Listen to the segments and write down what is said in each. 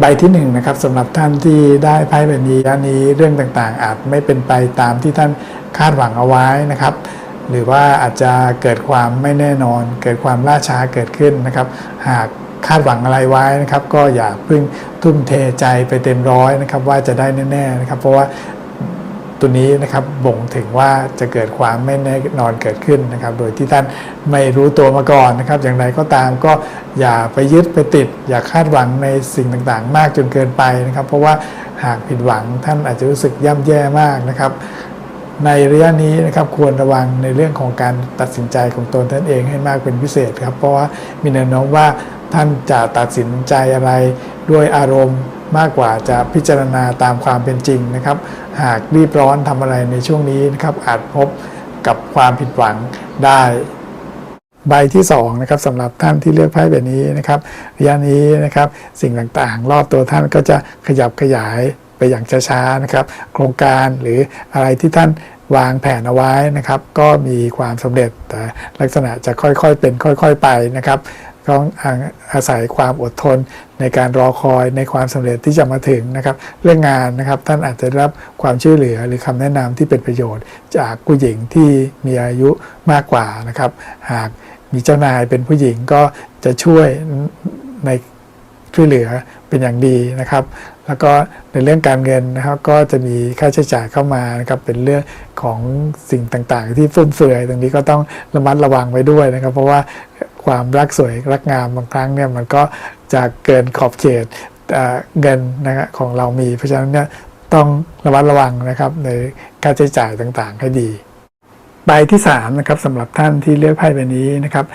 ใบที่หนึ่งนะครับสำหรับท่านที่ได้ไพ่แบบนี้อันนี้เรื่องต่างๆ อาจไม่เป็นไปตามที่ท่านคาดหวังเอาไว้นะครับ หรือว่าอาจจะเกิดความไม่แน่นอน เกิดความล่าช้าเกิดขึ้นนะครับ หากคาดหวังอะไรไว้นะครับ ก็อย่าเพิ่งทุ่มเทใจไปเต็มร้อยนะครับ ว่าจะได้แน่ๆนะครับ เพราะว่า ตัวนี้นะครับบ่งถึงว่าจะเกิดความไม่แน่นอนเกิดขึ้นนะครับ โดยที่ท่านไม่รู้ตัวมาก่อนนะครับ อย่างไรก็ตามก็อย่าไปยึดไปติด อย่าคาดหวังในสิ่งต่างๆ มากจนเกินไปนะครับ เพราะว่าหากผิดหวังท่านอาจจะรู้สึกย่ำแย่มากนะครับ ในระยะนี้นะครับควรระวังในเรื่องของการตัดสินใจของตนท่านเองให้มากเป็นพิเศษครับ เพราะว่ามีแนวโน้มว่าท่านจะตัดสินใจอะไรด้วยอารมณ์ มากกว่าจะพิจารณาตามความเป็นจริงนะครับ หากรีบร้อนทำอะไรในช่วงนี้นะครับ อาจพบกับความผิดหวังได้ ใบที่2นะครับสำหรับท่านที่เลือกไพ่แบบนี้นะครับระยะนี้นะครับสิ่งต่างๆ รอบตัวท่านก็จะขยับขยายไปอย่างช้าๆนะครับ โครงการหรืออะไรที่ท่านวางแผนเอาไว้นะครับ ก็มีความสำเร็จแต่ลักษณะจะค่อยๆเป็นค่อย ๆ ไปนะครับ ต้องอาศัยความอดทนในการรอคอยในความสำเร็จที่จะมาถึงนะครับ เรื่องงานนะครับท่านอาจจะได้รับความช่วยเหลือหรือคำแนะนำที่เป็นประโยชน์ จากผู้หญิงที่มีอายุมากกว่านะครับ หากมีเจ้านายเป็นผู้หญิงก็จะช่วยใน ช่วยเหลือเป็นอย่างดีนะครับ แล้วก็ในเรื่องการเงินนะครับก็จะมีค่าใช้จ่ายเข้ามานะครับเป็นเรื่องของสิ่งต่างๆ ที่ฟุ่มเฟือยตรงนี้ก็ต้องระมัดระวังไว้ด้วยนะครับ เพราะว่าความรักสวยรักงามบางครั้งเนี่ยมันก็จะเกินขอบเขตเงินนะครับของเรามี เพราะฉะนั้นเนี่ยต้องระมัดระวังนะครับในค่าใช้จ่ายต่างๆ ให้ดี ใบที่3นะครับสำหรับท่านที่เลือกไพ่ใบนี้นะครับ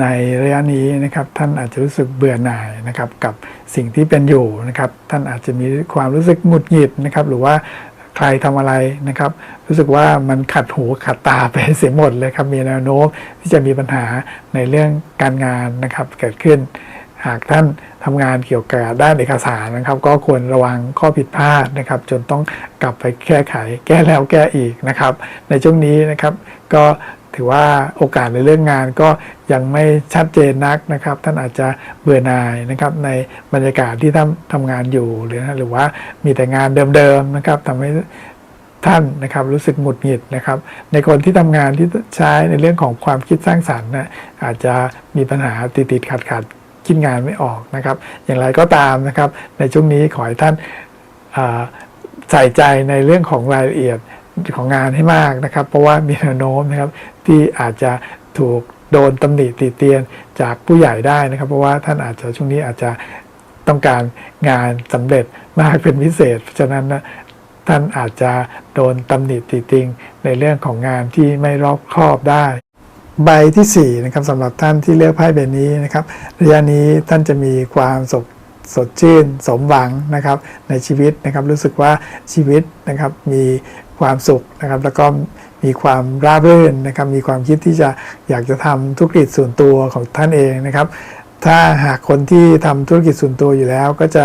ในระยะนี้นะครับท่านอาจจะรู้สึกเบื่อหน่ายนะครับกับสิ่งที่เป็นอยู่นะครับท่านอาจจะมีความรู้สึกหงุดหงิดนะครับหรือว่าใครทำอะไรนะครับ รู้สึกว่ามันขัดหูขัดตาไปเสียหมดเลยครับมีแนวโน้มที่จะมีปัญหาในเรื่องการงานนะครับเกิดขึ้น หากท่านทำงานเกี่ยวกับด้านเอกสารนะครับ ก็ควรระวังข้อผิดพลาดนะครับ จนต้องกลับไปแก้ไขแก้แล้วแก้อีกนะครับ ในช่วงนี้นะครับก็ถือว่าโอกาสในเรื่องงานก็ยังไม่ชัดเจนนักนะครับ ท่านอาจจะเบื่อหน่ายนะครับในบรรยากาศที่ท่านทำงานอยู่หรือหรือว่ามีแต่งานเดิมๆนะครับทำให้ท่านนะครับรู้สึกหงุดหงิดนะครับ ในคนที่ทำงานที่ใช้ในเรื่องของความคิดสร้างสรรค์นะอาจจะมีปัญหาติดๆขัดๆ คิดงานไม่ออกนะครับ อย่างไรก็ตามนะครับ ในช่วงนี้ขอให้ท่านใส่ใจในเรื่องของรายละเอียดของงานให้มากนะครับ เพราะว่ามีแนวโน้มนะครับที่อาจจะถูกโดนตำหนิติเตียนจากผู้ใหญ่ได้นะครับ เพราะว่าท่านอาจจะช่วงนี้อาจจะต้องการงานสำเร็จมากเป็นพิเศษ เพราะฉะนั้นนะท่านอาจจะโดนตำหนิติติงในเรื่องของงานที่ไม่รอบคอบได้ ใบที่4นะครับสำหรับท่านที่เลือกไพ่ใบนี้นะครับระยะนี้ท่านจะมีความสดสดชื่น สมหวังนะครับในชีวิตนะครับรู้สึกว่าชีวิตนะครับมีความสุขนะครับแล้วก็มีความราบรื่นนะครับมีความคิดที่จะอยากจะทำธุรกิจส่วนตัวของท่านเองนะครับ ถ้าหากคนที่ทำธุรกิจส่วนตัวอยู่แล้ว ก็จะ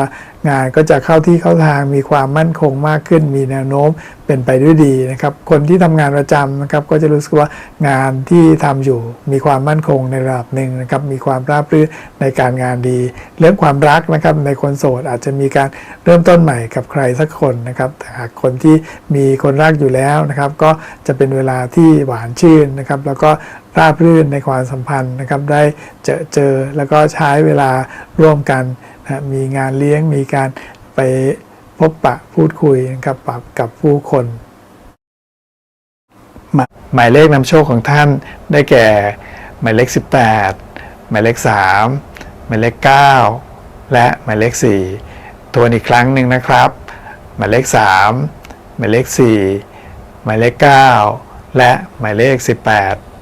งานก็จะเข้าที่เข้าทางมีความมั่นคงมากขึ้น มีแนวโน้มเป็นไปด้วยดีนะครับ คนที่ทำงานประจำนะครับก็จะรู้สึกว่างานที่ทำอยู่มีความมั่นคงในระดับหนึ่งนะครับมีความราบรื่นในการงานดี เรื่องความรักนะครับในคนโสดอาจจะมีการเริ่มต้นใหม่กับใครสักคนนะครับแต่หากคนที่มีคนรักอยู่แล้วนะครับ ก็จะเป็นเวลาที่หวานชื่นนะครับ แล้วก็ ราบรื่นในความสัมพันธ์นะครับได้เจอเจอแล้วก็ใช้เวลาร่วมกันนะมีงานเลี้ยงมีการไปพบปะพูดคุยกับปรับกับผู้คนหมายหมายเลขนำโชคของท่านได้แก่ หมายเลข 18 หมายเลข 3 หมายเลข 9 และหมายเลข 4 ทวนอีกครั้งหนึ่งนะครับ หมายเลข 3 หมายเลข 4 หมายเลข 9 และหมายเลข 18